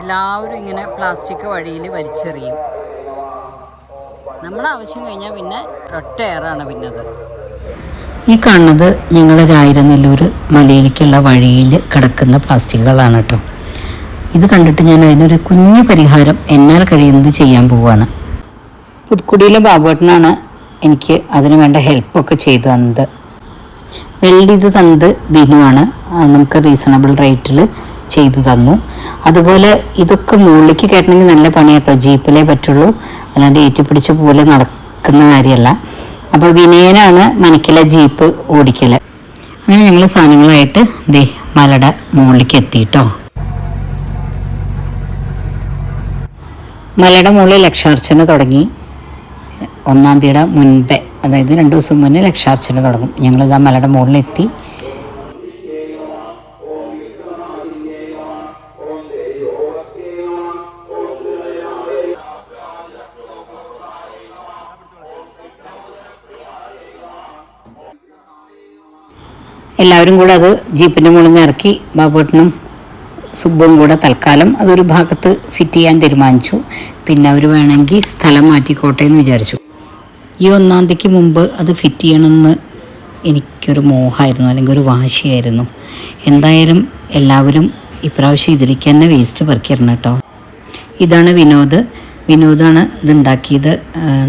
എല്ലാവരും ഇങ്ങനെ പ്ലാസ്റ്റിക് വഴിയിൽ വലിച്ചെറിയും. നമ്മുടെ ആവശ്യം കഴിഞ്ഞാൽ പിന്നെ ഒറ്റ എയറാണ് പിന്നത്. ഈ കാണുന്നത് ഞങ്ങളുടെ രായിരനെല്ലൂർ മലയിലേക്കുള്ള വഴിയിൽ കിടക്കുന്ന പ്ലാസ്റ്റിക്കുകളാണ് കേട്ടോ. ഇത് കണ്ടിട്ട് ഞാൻ അതിനൊരു കുഞ്ഞു പരിഹാരം എന്നാൽ കഴിയുന്നത് ചെയ്യാൻ പോവുകയാണ് പുതുക്കുടിയിലെ ബാബുവേട്ടനാണ് എനിക്ക് അതിനു വേണ്ട ഹെൽപ്പൊക്കെ ചെയ്തു തന്നത്. വെൽഡ് ചെയ്ത് തന്നത് ബിനുവാണ്. നമുക്ക് റീസണബിൾ റേറ്റിൽ ചെയ്തു തന്നു. അതുപോലെ ഇതൊക്കെ മുകളിലേക്ക് കയറ്റണമെങ്കിൽ നല്ല പണി കേട്ടോ ജീപ്പിലേ പറ്റുള്ളൂ. അല്ലാണ്ട് ഏറ്റിപ്പിടിച്ച പോലെ നടക്കുന്ന കാര്യമല്ല. അപ്പോൾ വിനയനാണ് മനക്കിലെ ജീപ്പ് ഓടിക്കൽ അങ്ങനെ ഞങ്ങൾ സാധനങ്ങളായിട്ട് ദേ മലയുടെ മുകളിലേക്ക് എത്തിയിട്ടോ മലയുടെ മുകളിൽ ലക്ഷാർച്ചന തുടങ്ങി. ഒന്നാം തീയതിയുടെ മുൻപേ അതായത് രണ്ട് ദിവസം മുന്നേ ലക്ഷാർച്ചന തുടങ്ങും. ഞങ്ങളിത് ആ മലയുടെ മുകളിലെത്തി. എല്ലാവരും കൂടെ അത് ജീപ്പിന്റെ മുകളിൽ നിന്ന് ഇറക്കി ബാബുവേട്ടനും സുബ്ബും കൂടെ തൽക്കാലം അതൊരു ഭാഗത്ത് ഫിറ്റ് ചെയ്യാൻ തീരുമാനിച്ചു. പിന്നെ അവർ വേണമെങ്കിൽ സ്ഥലം മാറ്റിക്കോട്ടെ എന്ന് വിചാരിച്ചു. ഈ ഒന്നാം തീയതിക്ക് മുമ്പ് അത് ഫിറ്റ് ചെയ്യണമെന്ന് എനിക്കൊരു മോഹമായിരുന്നു അല്ലെങ്കിൽ ഒരു വാശിയായിരുന്നു. എന്തായാലും എല്ലാവരും ഇപ്രാവശ്യം ഇതിലേക്ക് തന്നെ വേസ്റ്റ് പെറുക്കിയിരുന്നു കേട്ടോ. ഇതാണ് വിനോദ്. വിനോദാണ് ഇതുണ്ടാക്കിയത്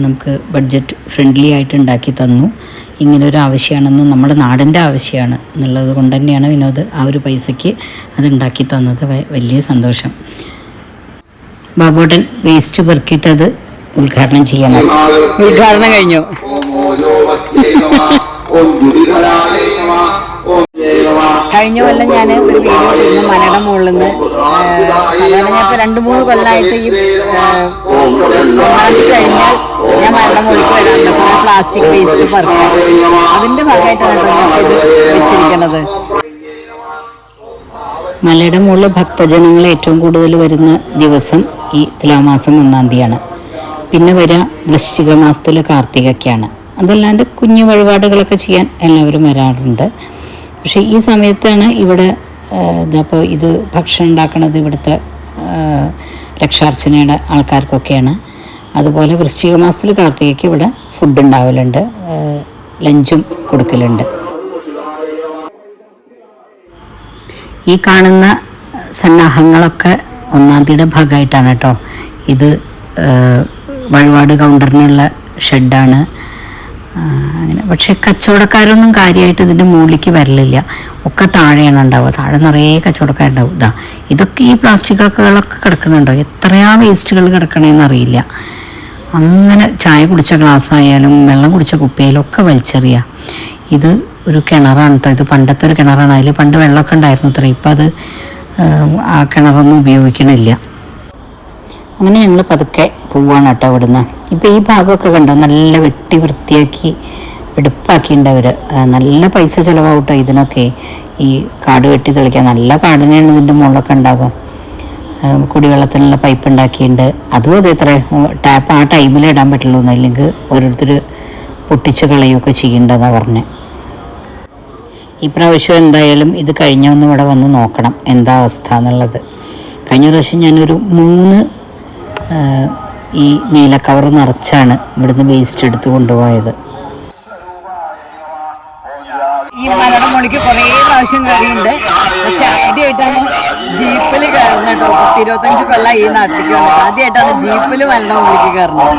നമുക്ക് ബഡ്ജറ്റ് ഫ്രണ്ട്ലി ആയിട്ട് ഉണ്ടാക്കി തന്നു. ഇങ്ങനെ ഒരു ആവശ്യമാണെന്ന് നമ്മുടെ നാടിന്റെ ആവശ്യമാണ് എന്നുള്ളത് കൊണ്ട് തന്നെയാണ് വിനോദ് ആ ഒരു പൈസയ്ക്ക് അത് ഉണ്ടാക്കി തന്നത് വലിയ സന്തോഷം. ബാബോട്ടൻ വേസ്റ്റ് പെറുക്കിയിട്ട് അത് ഉദ്ഘാടനം ചെയ്യണം. ഉദ്ഘാടനം കഴിഞ്ഞു. കഴിഞ്ഞ കൊല്ലം ഞാൻ ഒരു വീഡിയോ ചെയ്യുന്നു മലയുടെ മുകളിൽ നിന്ന് സാധാരണ ഞാൻ ഇപ്പോൾ രണ്ട് മൂന്ന് കൊല്ലമായിട്ട് ഈ കഴിഞ്ഞാൽ ഞാൻ മലയുടെ മുകളിലേക്ക് വരാറുണ്ട്. കുറേ പ്ലാസ്റ്റിക് വേസ്റ്റ് പറക്കാം അതിന്റെ ഭാഗമായിട്ടാണ് ഞാൻ ഇത് വെച്ചിരിക്കുന്നത്. മലയുടെ മുകളിൽ ഭക്തജനങ്ങൾ ഏറ്റവും കൂടുതൽ വരുന്ന ദിവസം ഈ തുലാമാസം ഒന്നാം തീയതിയാണ്. പിന്നെ വരിക വൃശ്ചിക മാസത്തിൽ കാർത്തികയ്ക്കാണ്. അതല്ലാണ്ട് കുഞ്ഞു വഴിപാടുകളൊക്കെ ചെയ്യാൻ എല്ലാവരും വരാറുണ്ട്. പക്ഷേ ഈ സമയത്താണ് ഇവിടെ ഇതപ്പോൾ ഇത് ഭക്ഷണം ഉണ്ടാക്കുന്നത് ഇവിടുത്തെ രക്ഷാർച്ചനയുടെ ആൾക്കാർക്കൊക്കെയാണ്. അതുപോലെ വൃശ്ചിക മാസത്തിൽ കാർത്തികയ്ക്ക് ഇവിടെ ഫുഡ് ഉണ്ടാവലുണ്ട് ലഞ്ചും കൊടുക്കലുണ്ട്. ഈ കാണുന്ന സന്നാഹങ്ങളൊക്കെ ഒന്നാം തീയതിയുടെ ഭാഗമായിട്ടാണ് കേട്ടോ. ഇത് വഴിപാട് കൗണ്ടറിനുള്ള ഷെഡാണ്. അങ്ങനെ. പക്ഷേ കച്ചവടക്കാരൊന്നും കാര്യമായിട്ട് ഇതിന്റെ മുകളിലേക്ക് വരലില്ല. ഒക്കെ താഴെയാണ് ഉണ്ടാവുക. താഴെ നിറയെ കച്ചവടക്കാരുണ്ടാവും ഇതാ ഇതൊക്കെ ഈ പ്ലാസ്റ്റിക്കുകളൊക്കെ കിടക്കണുണ്ടോ എത്രയാ വേസ്റ്റുകൾ കിടക്കണേന്ന് അറിയില്ല. അങ്ങനെ ചായ കുടിച്ച ഗ്ലാസ് ആയാലും വെള്ളം കുടിച്ച കുപ്പിയായാലും ഒക്കെ വലിച്ചെറിയുക ഇത് ഒരു കിണറാണ് കേട്ടോ ഇത് പണ്ടത്തെ ഒരു കിണറാണ്. അതിൽ പണ്ട് വെള്ളമൊക്കെ ഉണ്ടായിരുന്നു അത്ര. ഇപ്പം അത് ആ, കിണറൊന്നും ഉപയോഗിക്കണില്ല. അങ്ങനെ ഞങ്ങൾ പതുക്കെ പോവാണ് കേട്ടോ ഇവിടുന്ന്. ഇപ്പം ഈ ഭാഗമൊക്കെ കണ്ടോ? നല്ല വെട്ടി വൃത്തിയാക്കി വെടുപ്പാക്കിയിട്ടുണ്ട് അവർ നല്ല പൈസ ചിലവാകും കേട്ടോ ഇതിനൊക്കെ. ഈ കാട് വെട്ടി തെളിക്കാൻ. നല്ല കാടിനെയാണ് ഇതിന്റെ മുകളിലൊക്കെ ഉണ്ടാകും കുടിവെള്ളത്തിനുള്ള പൈപ്പ് ഉണ്ടാക്കിയിട്ടുണ്ട്. അതും അത് എത്ര ടാപ്പ് ആ ടൈമിൽ ഇടാൻ പറ്റുള്ളൂ അല്ലെങ്കിൽ ഓരോരുത്തർ പൊട്ടിച്ച് കളയുകയൊക്കെ ചെയ്യേണ്ടതാണ് പറഞ്ഞത് ഇപ്രാവശ്യം എന്തായാലും ഇത് കഴിഞ്ഞൊന്നും ഇവിടെ വന്ന് നോക്കണം. എന്താ അവസ്ഥ എന്നുള്ളത്. കഴിഞ്ഞ പ്രാവശ്യം ഞാനൊരു മൂന്ന് ഈ നീല കവർ നിറച്ചാണ് ഇവിടുന്ന് വേസ്റ്റ് എടുത്ത് കൊണ്ടുപോയത്. ഈ മലയുടെ മുകളിലേക്ക് കുറേ പ്രാവശ്യം കയറിയുണ്ട് പക്ഷെ ആദ്യമായിട്ടാണ് ജീപ്പിൽ കയറുന്നത് കേട്ടോ. പത്ത് ഇരുപത്തഞ്ച് കൊല്ലം ഈ നാട്ടിലേക്ക് വന്നത് ആദ്യമായിട്ടാണ് ജീപ്പിൽ മലയുടെ മുകളിലേക്ക് കയറുന്നത്.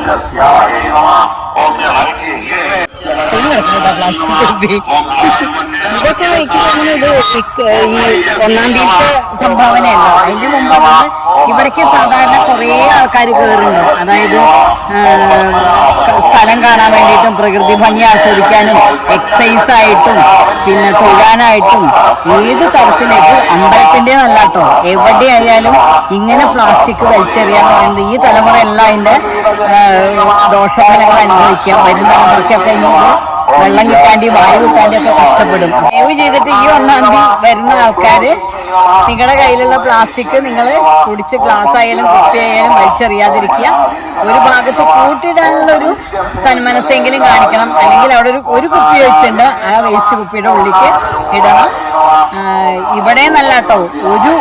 ഇതൊക്കെ ഇത് ഈ ഒന്നാം തീയതി സംഭാവനയല്ല. അതിന്റെ മുമ്പ് വന്ന് ഇവിടേക്ക് സാധാരണ കുറേ ആൾക്കാർ കയറുന്നുണ്ട് അതായത് സ്ഥലം കാണാൻ വേണ്ടിയിട്ടും പ്രകൃതി ഭംഗി ആസ്വദിക്കാനും എക്സൈസ് ആയിട്ടും പിന്നെ തൊഴാനായിട്ടും ഏത് തരത്തിലേക്ക് അമ്പലത്തിന്റെ നല്ല കേട്ടോ എവിടെയായാലും ഇങ്ങനെ പ്ലാസ്റ്റിക് വലിച്ചെറിയാൻ പറയുന്നത് ഈ തലമുറ എല്ലാം അതിന്റെ ദോഷഫലങ്ങൾ അനുഭവിക്കാം വരുന്ന തലമുറയ്ക്കൊക്കെ ഇനി വെള്ളം കിട്ടാണ്ടി വായു കിട്ടാണ്ടി ഒക്കെ കഷ്ടപ്പെടും. ദയവ് ചെയ്തിട്ട് ഈ ഒന്നാം തീയതി വരുന്ന ആൾക്കാര് നിങ്ങളുടെ കയ്യിലുള്ള പ്ലാസ്റ്റിക് നിങ്ങൾ കുടിച്ച് ഗ്ലാസ് ആയാലും കുപ്പി ആയാലും വലിച്ചെറിയാതിരിക്കുക. ഒരു ഭാഗത്ത് കൂട്ടിയിടാനുള്ള ഒരു സന്മനസ്സെങ്കിലും കാണിക്കണം. അല്ലെങ്കിൽ അവിടെ ഒരു ഒരു കുപ്പി വെച്ചിട്ടുണ്ട്. ആ വേസ്റ്റ് കുപ്പിയുടെ ഉള്ളിലേക്ക് ഇടണം. ഇവിടെ നല്ല കേട്ടോ ഒരു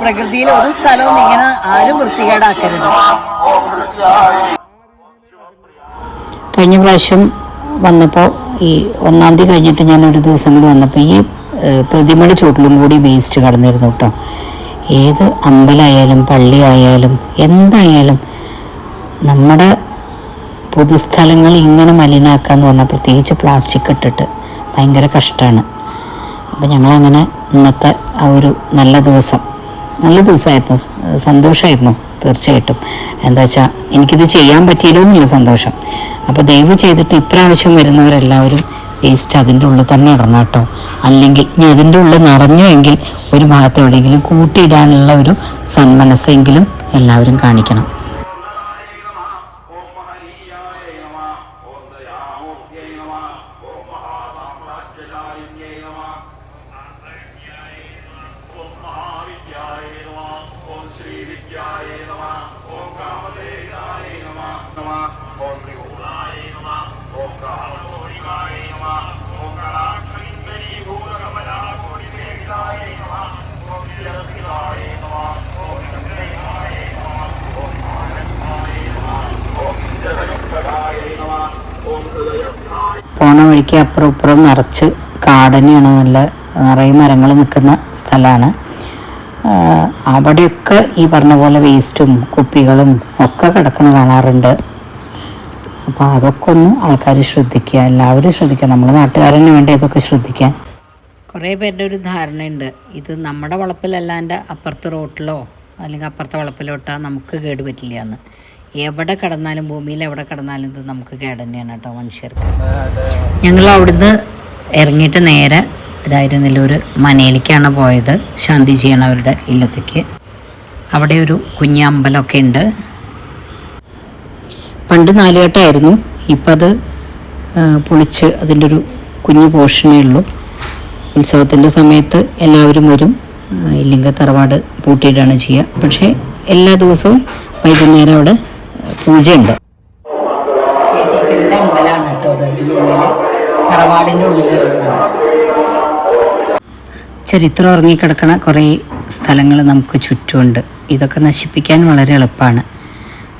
പ്രകൃതിയിൽ ഒരു സ്ഥലവും ഇങ്ങനെ ആരും വൃത്തികേടാക്കരുത്. കഴിഞ്ഞ പ്രാവശ്യം വന്നപ്പോൾ ഈ ഒന്നാം തീയതി കഴിഞ്ഞിട്ട് ഞാൻ ഒരു ദിവസം കൂടി വന്നപ്പോൾ ഈ പ്രതിമയുടെ ചുവട്ടിലും കൂടി വേസ്റ്റ് കടന്നിരുന്നു കേട്ടോ. ഏത് അമ്പലമായാലും പള്ളിയായാലും എന്തായാലും നമ്മുടെ പൊതുസ്ഥലങ്ങൾ ഇങ്ങനെ മലിനാക്കുക എന്ന് പറഞ്ഞാൽ പ്രത്യേകിച്ച് പ്ലാസ്റ്റിക് ഇട്ടിട്ട് ഭയങ്കര കഷ്ടമാണ് അപ്പോൾ ഞങ്ങളങ്ങനെ ഇന്നത്തെ ആ ഒരു നല്ല ദിവസം നല്ല ദിവസമായിരുന്നു. സന്തോഷമായിരുന്നു തീർച്ചയായിട്ടും. എന്താ വെച്ചാൽ എനിക്കിത് ചെയ്യാൻ പറ്റിയല്ലോ എന്നുള്ള സന്തോഷം. അപ്പോൾ ദയവ് ചെയ്തിട്ട് ഇപ്രാവശ്യം വരുന്നവരെല്ലാവരും വേസ്റ്റ് അതിന്റെ ഉള്ളിൽ തന്നെ ഇടണം കേട്ടോ. അല്ലെങ്കിൽ ഇനി അതിന്റെ ഉള്ളിൽ നിറഞ്ഞുവെങ്കിൽ ഒരു ഭാഗത്ത് എവിടെയെങ്കിലും കൂട്ടിയിടാനുള്ള ഒരു സന്മനസ്സെങ്കിലും എല്ലാവരും കാണിക്കണം. പോണ വഴിക്ക് അപ്പുറം ഇപ്പുറം നിറച്ച് കാടനെയാണ് നല്ല നിറയെ മരങ്ങൾ നിൽക്കുന്ന സ്ഥലമാണ്. അവിടെയൊക്കെ ഈ പറഞ്ഞ പോലെ വേസ്റ്റും കുപ്പികളും ഒക്കെ കിടക്കണ കാണാറുണ്ട്. അപ്പോൾ അതൊക്കെ ഒന്ന് ആൾക്കാർ ശ്രദ്ധിക്കുക. എല്ലാവരും ശ്രദ്ധിക്കുക. നമ്മുടെ നാട്ടുകാരന് വേണ്ടി അതൊക്കെ ശ്രദ്ധിക്കാൻ കുറേ പേരുടെ ഒരു ധാരണയുണ്ട്. ഇത് നമ്മുടെ വളപ്പിലല്ലാണ്ട് അപ്പുറത്തെ റോട്ടിലോ അല്ലെങ്കിൽ അപ്പുറത്തെ വളപ്പിലോട്ടാ നമുക്ക് കേട് പറ്റില്ല എന്ന്. എവിടെ കിടന്നാലും ഭൂമിയിൽ എവിടെ കിടന്നാലും ഇത് നമുക്ക് കേട് തന്നെയാണ് കേട്ടോ മനുഷ്യർക്ക്. ഞങ്ങൾ അവിടുന്ന് ഇറങ്ങിയിട്ട് നേരെ രായിരുന്നല്ലൂർ മനയിലേക്കാണ് പോയത്. ശാന്തി ചെയ്യണവരുടെ ഇല്ലത്തേക്ക്. അവിടെ ഒരു കുഞ്ഞമ്പലമൊക്കെ ഉണ്ട്. പണ്ട് നാലുകെട്ടായിരുന്നു. ഇപ്പം അത് പൊളിച്ച് അതിന്റെ ഒരു കുഞ്ഞു പോർഷനേ ഉള്ളൂ. ഉത്സവത്തിന്റെ സമയത്ത് എല്ലാവരും വരും. ഇല്ലെങ്കിൽ തറവാട് പൂട്ടിയിട്ടാണ് ചെയ്യുക. പക്ഷേ എല്ലാ ദിവസവും വൈകുന്നേരം അവിടെ പൂജയുണ്ട്. ചരിത്രം ഉറങ്ങിക്കിടക്കണ കുറേ സ്ഥലങ്ങൾ നമുക്ക് ചുറ്റുമുണ്ട്. ഇതൊക്കെ നശിപ്പിക്കാൻ വളരെ എളുപ്പമാണ്.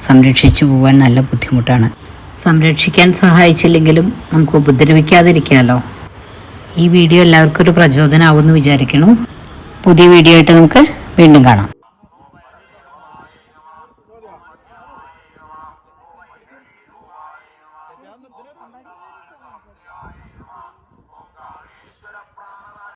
സംരക്ഷിച്ചു പോകാൻ നല്ല ബുദ്ധിമുട്ടാണ്. സംരക്ഷിക്കാൻ സഹായിച്ചില്ലെങ്കിലും നമുക്ക് ഉപദ്രവിക്കാതിരിക്കാമല്ലോ ഈ വീഡിയോ എല്ലാവർക്കും ഒരു പ്രചോദനമാവുമെന്ന് വിചാരിക്കുന്നു. പുതിയ വീഡിയോ ആയിട്ട് നമുക്ക് വീണ്ടും കാണാം.